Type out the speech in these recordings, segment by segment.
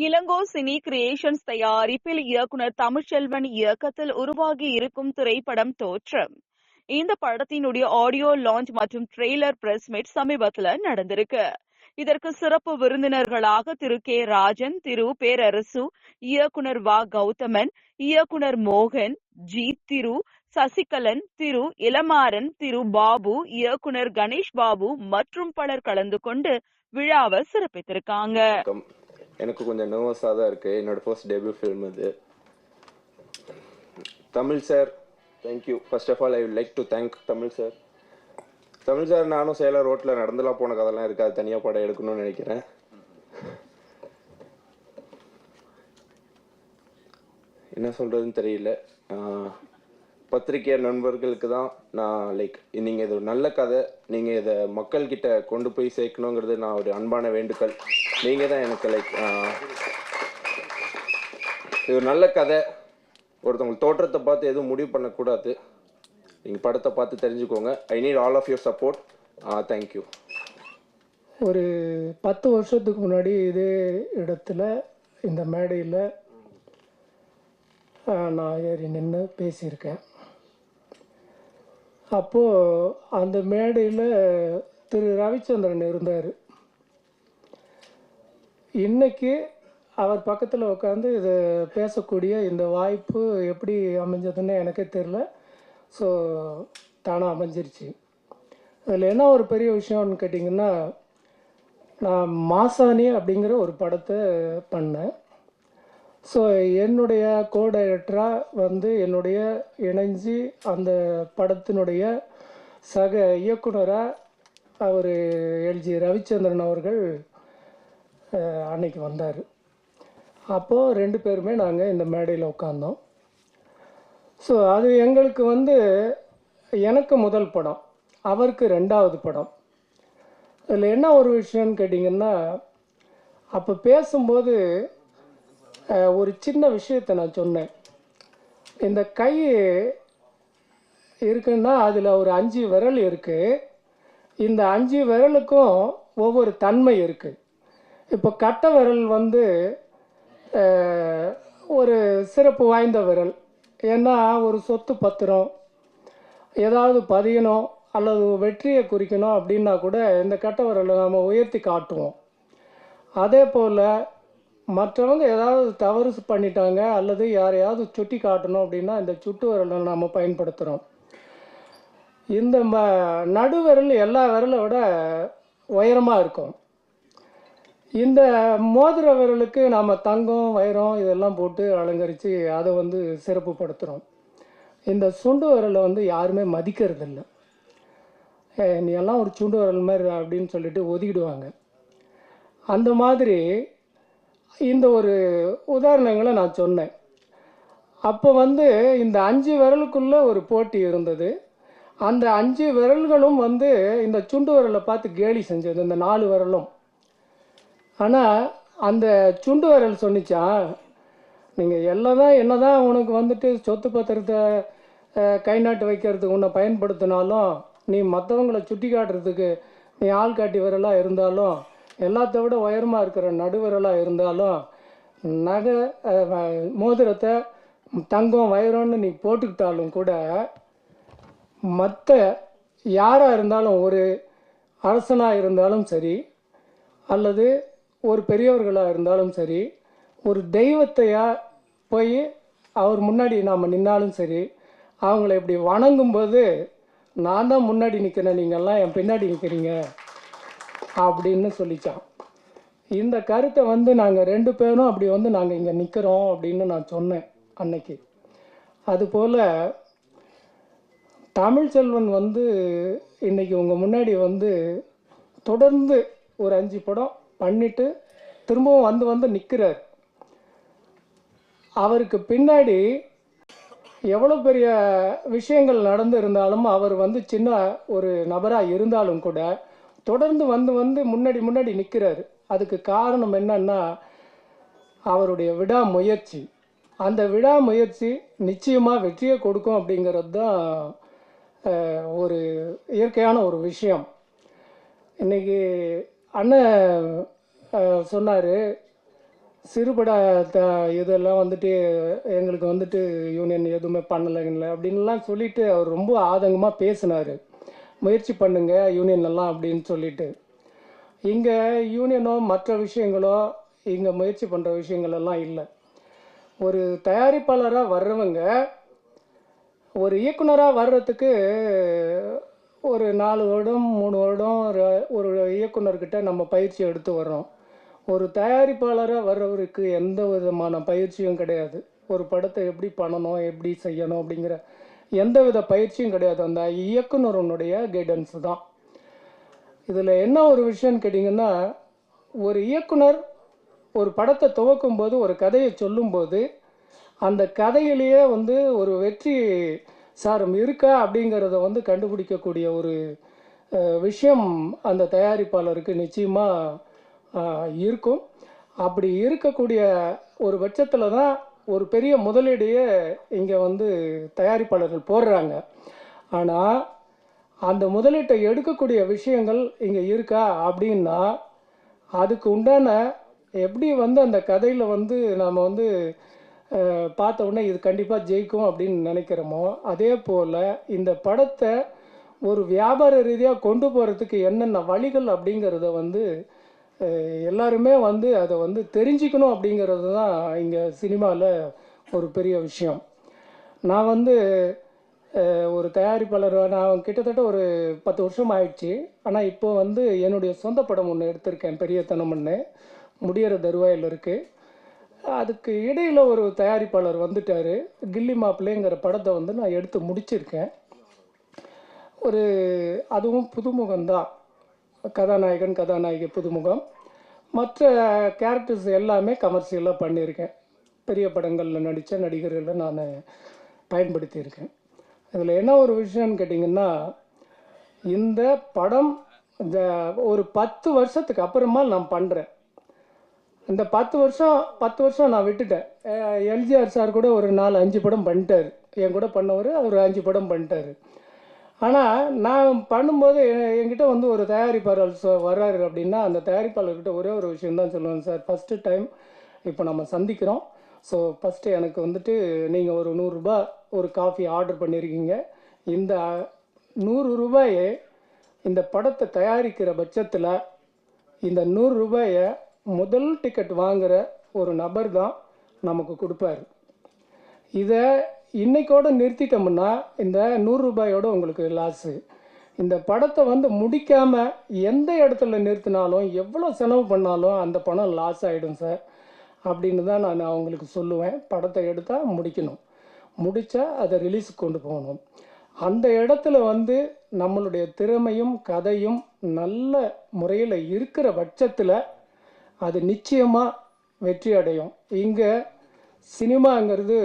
Ilango cine creations தயாரிப்பில் இயக்குனர் தமிழ்ச்செல்வன் இயக்கத்தில் உருவாகி இருக்கும் திரைப்படம் தோற்றம். இந்த படத்தினுடைய ஆடியோ லான்ச் மற்றும் ட்ரெய்லர் பிரஸ் மீட் சமீபத்துல நடந்திருக்கு. இதற்கு சிறப்பு விருந்தினர்களாக திரு. கே. ராஜன் திரு. பேரரசு இயக்குனர் வா. கௌதமன் இயக்குனர் மோகன் ஜி. திரு. சசிகலன் திரு. இளமாறன் திரு. பாபு இயக்குனர் கணேஷ் பாபு மற்றும் பலர் கலந்து கொண்டு விழாவை சிறப்பித்திருக்காங்க. எனக்கு கொஞ்சம் நர்வஸாக தான் இருக்குது என்னோடய ஃபர்ஸ்ட் டெபியூ ஃபில்ம் இது Tamil sir thank you first of all I like to thank Tamil sir Tamil sir நானும் சேலம் ரோட்டில் நடந்துலாம் போன கதெல்லாம் இருக்காது தனியாக படம் எடுக்கணும்னு நினைக்கிறேன். என்ன சொல்கிறதுன்னு தெரியல. பத்திரிகை நண்பர்களுக்கு தான் நான் லைக் நீங்கள் இது ஒரு நல்ல கதை. நீங்கள் இதை மக்கள்கிட்ட கொண்டு போய் சேர்க்கணுங்கிறது நான் ஒரு அன்பான வேண்டுகோள். நீங்கள் தான் எனக்கு லைக் இது ஒரு நல்ல கதை. ஒருத்தவங்க தோற்றத்தை பார்த்து எதுவும் முடிவு பண்ணக்கூடாது. நீங்கள் படத்தை பார்த்து தெரிஞ்சுக்கோங்க. I need all of your support thank you ஒரு பத்து வருஷத்துக்கு முன்னாடி இதே இடத்துல இந்த மேடையில் நான் ஏறி நின்று பேசியிருக்கேன். அப்போது அந்த மேடையில் திரு. ரவிச்சந்திரன் இருந்தார். இன்னைக்கு அவர் பக்கத்தில் உட்காந்து இது பேசக்கூடிய இந்த வாய்ப்பு எப்படி அமைஞ்சதுன்னு எனக்கே தெரில ஸோ தானாக அமைஞ்சிருச்சு. அதில் என்ன ஒரு பெரிய விஷயம்னு கேட்டிங்கன்னா நான் மாசாணி அப்படிங்கிற ஒரு படத்தை பண்ணேன். ஸோ என்னுடைய கோ டைரக்டராக வந்து என்னுடைய இணைஞ்சு அந்த படத்தினுடைய சக இயக்குனராக அவர் எல்ஜி ரவிச்சந்திரன் அவர்கள் அன்னைக்கு வந்தார். அப்போது ரெண்டு பேருமே நாங்கள் இந்த மேடையில் உட்காந்தோம் ஸோ அது எங்களுக்கு வந்து எனக்கு முதல் படம் அவருக்கு ரெண்டாவது படம். அதில் என்ன ஒரு விஷயம்னு கேட்டிங்கன்னா அப்போ பேசும்போது ஒரு சின்ன விஷயத்தை நான் சொன்னேன். இந்த கை இருக்குன்னா அதில் ஒரு அஞ்சு விரல் இருக்குது இந்த அஞ்சு விரலுக்கும் ஒவ்வொரு தன்மை இருக்குது இப்போ கட்டை விரல் வந்து ஒரு சிறப்பு வாய்ந்த விரல். ஏன்னா ஒரு சொத்து பத்திரம் ஏதாவது பதியணும் அல்லது வெற்றியை குறிக்கணும் அப்படின்னா கூட இந்த கட்டை விரலை நம்ம உயர்த்தி காட்டுவோம். அதே போல் மற்றவங்க ஏதாவது தவறு பண்ணிட்டாங்க அல்லது யாரையாவது சுட்டி காட்டணும் அப்படின்னா இந்த சுட்டு விரலை நம்ம பயன்படுத்துகிறோம் இந்த ம நடுவிரல் எல்லா விரலை விட உயரமாக இருக்கும். இந்த மோதிர விரலுக்கு நாம் தங்கம் வைரம் இதெல்லாம் போட்டு அலங்கரித்து அதை வந்து சிறப்புப்படுத்துகிறோம் இந்த சுண்டு விரலை வந்து யாருமே மதிக்கிறதில்ல. இல்லை நீ எல்லாம் ஒரு சுண்டு விரல் மாதிரி அப்படின்னு சொல்லிட்டு ஒதுக்கிடுவாங்க. அந்த மாதிரி இந்த ஒரு உதாரணங்களை நான் சொன்னேன். அப்போ வந்து இந்த அஞ்சு விரலுக்குள்ளே ஒரு போட்டி இருந்தது. அந்த அஞ்சு விரல்களும் வந்து இந்த சுண்டு விரலை பார்த்து கேலி செஞ்சது இந்த நாலு விரலும். ஆனால் அந்த சுண்டு விரல் சொன்னிச்சான் நீங்கள் எல்லாம் தான் என்ன தான் உனக்கு வந்துட்டு சொத்து பத்திரத்தை கை நாட்டு வைக்கிறதுக்கு உன்னை பயன்படுத்தினாலும் நீ மற்றவங்களை சுட்டி காட்டுறதுக்கு நீ ஆள் காட்டி விரலாக இருந்தாலும் எல்லாத்த விட உயரமாக இருக்கிற நடுவிரலாக இருந்தாலும் நகை மோதிரத்தை தங்கம் வைரம்னு நீ போட்டுக்கிட்டாலும் கூட மற்ற யாராக இருந்தாலும் ஒரு அரசனாக இருந்தாலும் சரி அல்லது ஒரு பெரியவர்களாக இருந்தாலும் சரி ஒரு தெய்வத்தையா போய் அவர் முன்னாடி நாம் நின்னாலும் சரி அவங்கள இப்படி வணங்கும்போது நான் தான் முன்னாடி நிற்கிறேன் நீங்கள்லாம் என் பின்னாடி நிற்கிறீங்க அப்படின்னு சொல்லிச்சான். இந்த கருத்தை வந்து நாங்கள் ரெண்டு பேரும் அப்படி வந்து நாங்கள் இங்கே நிற்கிறோம் அப்படின்னு நான் சொன்னேன் அன்னைக்கு. அதுபோல் தமிழ்ச்செல்வன் வந்து இன்னைக்கு உங்கள் முன்னாடி வந்து தொடர்ந்து ஒரு அஞ்சு படம் பண்ணிட்டு திரும்பவும் வந்து வந்து நிற்கிறார் அவருக்கு பின்னாடி எவ்வளோ பெரிய விஷயங்கள் நடந்து இருந்தாலும் அவர் வந்து சின்ன ஒரு நபராக இருந்தாலும் கூட தொடர்ந்து வந்து வந்து முன்னாடி முன்னாடி நிற்கிறாரு அதுக்கு காரணம் என்னன்னா அவருடைய விடாமுயற்சி. அந்த விடாமுயற்சி நிச்சயமாக வெற்றியை கொடுக்கும் அப்படிங்கிறது தான் ஒரு இயற்கையான ஒரு விஷயம். இன்னைக்கு அண்ணன் சொன்னார். சிறுபட த இதெல்லாம் வந்துட்டு எங்களுக்கு வந்துட்டு யூனியன் எதுவுமே பண்ணலைங்கள அப்படின்லாம் சொல்லிட்டு அவர் ரொம்ப ஆதங்கமாக பேசினார். முயற்சி பண்ணுங்க யூனியன் எல்லாம் அப்படின்னு சொல்லிட்டு. இங்கே யூனியனோ மற்ற விஷயங்களோ இங்கே முயற்சி பண்ணுற விஷயங்கள் எல்லாம் இல்லை. ஒரு தயாரிப்பாளராக வர்றவங்க ஒரு இயக்குனராக வர்றதுக்கு ஒரு நாலு வருடம் மூணு வருடம் ஒரு- ஒரு இயக்குனர்கிட்ட நம்ம பயிற்சி எடுத்து வர்றோம். ஒரு தயாரிப்பாளராக வர்றவருக்கு எந்த விதமான பயிற்சியும் கிடையாது. ஒரு படத்தை எப்படி பண்ணணும் எப்படி செய்யணும் அப்படிங்கிற எந்த வித பயிற்சியும் கிடையாது. அந்த இயக்குனருனுடைய கைடன்ஸ் தான். இதில் என்ன ஒரு விஷயம்னு கேட்டிங்கன்னா ஒரு இயக்குனர் ஒரு படத்தை துவக்கும் போது ஒரு கதையை சொல்லும்போது அந்த கதையிலேயே வந்து ஒரு வெற்றி சாரம் இருக்கா அப்படிங்கிறத வந்து கண்டுபிடிக்கக்கூடிய ஒரு விஷயம் அந்த தயாரிப்பாளருக்கு நிச்சயமாக இருக்கும். அப்படி இருக்கக்கூடிய ஒரு பட்சத்தில் தான் ஒரு பெரிய முதலீடையே இங்கே வந்து தயாரிப்பாளர்கள் போடுறாங்க. ஆனால் அந்த முதலீட்டை எடுக்கக்கூடிய விஷயங்கள் இங்கே இருக்கா அப்படின்னா அதுக்கு உண்டான எப்படி வந்து அந்த கதையில் வந்து நாம் வந்து பார்த்த உடனே இது கண்டிப்பாக ஜெயிக்கும் அப்படின்னு நினைக்கிறோமோ? அதே போல் இந்த படத்தை ஒரு வியாபார ரீதியாக கொண்டு போகிறதுக்கு என்னென்ன வழிகள் அப்படிங்கிறத வந்து எல்லாருமே வந்து அதை வந்து தெரிஞ்சுக்கணும் அப்படிங்கிறது தான் இங்கே சினிமாவில் ஒரு பெரிய விஷயம். நான் வந்து ஒரு தயாரிப்பாளர் நான் கிட்டத்தட்ட ஒரு பத்து வருஷம் ஆயிடுச்சு. ஆனால் இப்போ வந்து என்னுடைய சொந்த படம் ஒன்று எடுத்திருக்கேன் பெரியத்தனம்னு முடியிற தருவாயில் இருக்குது அதுக்கு இடையில் ஒரு தயாரிப்பாளர் வந்துட்டார். கில்லி மாப்பிள்ளைங்கிற படத்தை வந்து நான் எடுத்து முடிச்சிருக்கேன். ஒரு அதுவும் புதுமுகம்தான். கதாநாயகன் கதாநாயகி புதுமுகம். மற்ற கேரக்டர்ஸ் எல்லாமே கமர்ஷியலாக பண்ணியிருக்கேன். பெரிய படங்களில் நடித்த நடிகர்களை நான் பயன்படுத்தியிருக்கேன். இதில் என்ன ஒரு விஷயம்னு கேட்டிங்கன்னா இந்த படம் இந்த ஒரு பத்து வருஷத்துக்கு அப்புறமா நான் பண்ணுறேன் இந்த பத்து வருஷம் பத்து வருஷம் நான் விட்டுட்டேன். எல்ஜிஆர் சார் கூட ஒரு நாலு அஞ்சு படம் பண்ணிட்டார். என் கூட பண்ணவர் அவர் அஞ்சு படம் பண்ணிட்டாரு. ஆனால் நான் பண்ணும்போது எ- என்கிட்ட வந்து ஒரு தயாரிப்பாளர் வர்றாரு அப்படின்னா அந்த தயாரிப்பாளர்கிட்ட ஒரே ஒரு விஷயம் தான் சொல்லுவேன் சார். ஃபஸ்ட்டு டைம் இப்போ நம்ம சந்திக்கிறோம். ஸோ ஃபஸ்ட்டு எனக்கு வந்துட்டு நீங்கள் ஒரு நூறுரூபா ஒரு காஃபி ஆர்டர் பண்ணியிருக்கீங்க இந்த நூறு ரூபாயை இந்த படத்தை தயாரிக்கிற பட்சத்தில் இந்த நூறு ரூபாயை முதல் டிக்கெட் வாங்குகிற ஒரு நபர் தான் நமக்கு கொடுப்பாரு. இதை இன்றைக்கோடு நிறுத்திட்டோம்னா இந்த நூறு ரூபாயோட உங்களுக்கு லாஸு இந்த படத்தை வந்து முடிக்காமல் எந்த இடத்துல நிறுத்தினாலும் எவ்வளோ செலவு பண்ணாலும் அந்த பணம் லாஸ் ஆகிடும் சார். அப்படின்னு தான் நான் அவங்களுக்கு சொல்லுவேன். படத்தை எடுத்தால் முடிக்கணும். முடித்தா அதை ரிலீஸுக்கு கொண்டு போகணும். அந்த இடத்துல வந்து நம்மளுடைய திறமையும் கதையும் நல்ல முறையில் இருக்கிற பட்சத்தில் அது நிச்சயமாக வெற்றி அடையும். இங்கே சினிமாங்கிறது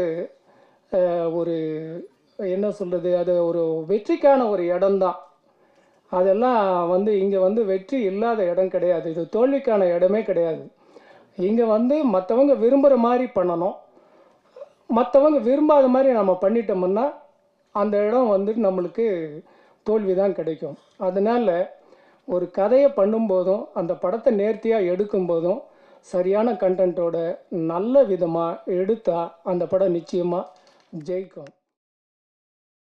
ஒரு என்ன சொல்கிறது அது ஒரு வெற்றிக்கான ஒரு இடம்தான். அதெல்லாம் வந்து இங்கே வந்து வெற்றி இல்லாத இடம் கிடையாது. இது தோல்விக்கான இடமே கிடையாது. இங்கே வந்து மற்றவங்க விரும்புகிற மாதிரி பண்ணணும். மற்றவங்க விரும்பாத மாதிரி நம்ம பண்ணிட்டோம்னா அந்த இடம் வந்து நம்மளுக்கு தோல்வி தான் கிடைக்கும். அதனால் ஒரு கதையை பண்ணும்போதும் அந்த படத்தை நேர்த்தியாக எடுக்கும்போதும் சரியான கண்டென்ட்டோட நல்ல விதமாக எடுத்தால் அந்த படம் நிச்சயமாக ஜெயிக்கும்.